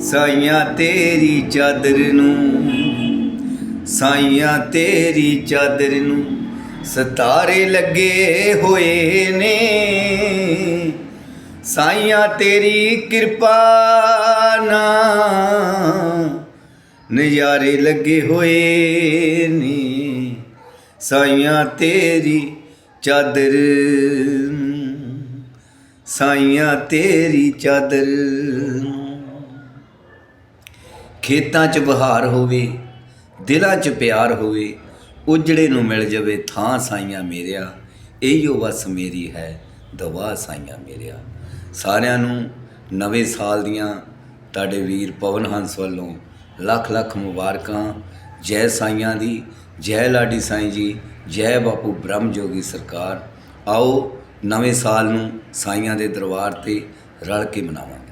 ਸਾਈਆਂ ਤੇਰੀ ਚਾਦਰ ਨੂੰ, ਸਾਈਆਂ ਤੇਰੀ ਚਾਦਰ ਨੂੰ ਸਤਾਰੇ ਲੱਗੇ ਹੋਏ ਨੇ। ਸਾਈਆਂ ਤੇਰੀ ਕਿਰਪਾ ਨਾ ਨਜ਼ਾਰੇ ਲੱਗੇ ਹੋਏ ਨੇ। ਸਾਈਆਂ ਤੇਰੀ ਚਾਦਰ ਸਾਈਆਂ ਤੇਰੀ ਚਾਦਰ ਖੇਤਾਂ 'ਚ ਬਹਾਰ ਹੋਵੇ, ਦਿਲਾਂ 'ਚ ਪਿਆਰ ਹੋਵੇ, ਉਜੜੇ ਨੂੰ ਮਿਲ ਜਾਵੇ ਥਾਂ ਸਾਈਆਂ ਮੇਰਿਆ, ਇਹੀਓ ਬਸ ਮੇਰੀ ਹੈ, ਦਵਾ ਸਾਈਆਂ ਮੇਰਿਆ। ਸਾਰਿਆਂ ਨੂੰ ਨਵੇਂ ਸਾਲ ਦੀਆਂ ਤੁਹਾਡੇ ਵੀਰ ਪਵਨ ਹੰਸ ਵੱਲੋਂ ਲੱਖ ਲੱਖ ਮੁਬਾਰਕਾਂ। ਜੈ ਸਾਈਆਂ ਦੀ, ਜੈ ਲਾਡੀ ਸਾਈਂ ਜੀ, ਜੈ ਬਾਪੂ ਬ੍ਰਹਮ ਜੋਗੀ ਸਰਕਾਰ। ਆਓ ਨਵੇਂ ਸਾਲ ਨੂੰ ਸਾਈਆਂ ਦੇ ਦਰਬਾਰ ਤੇ ਰਲ ਕੇ ਮਨਾਵਾਂਗੇ।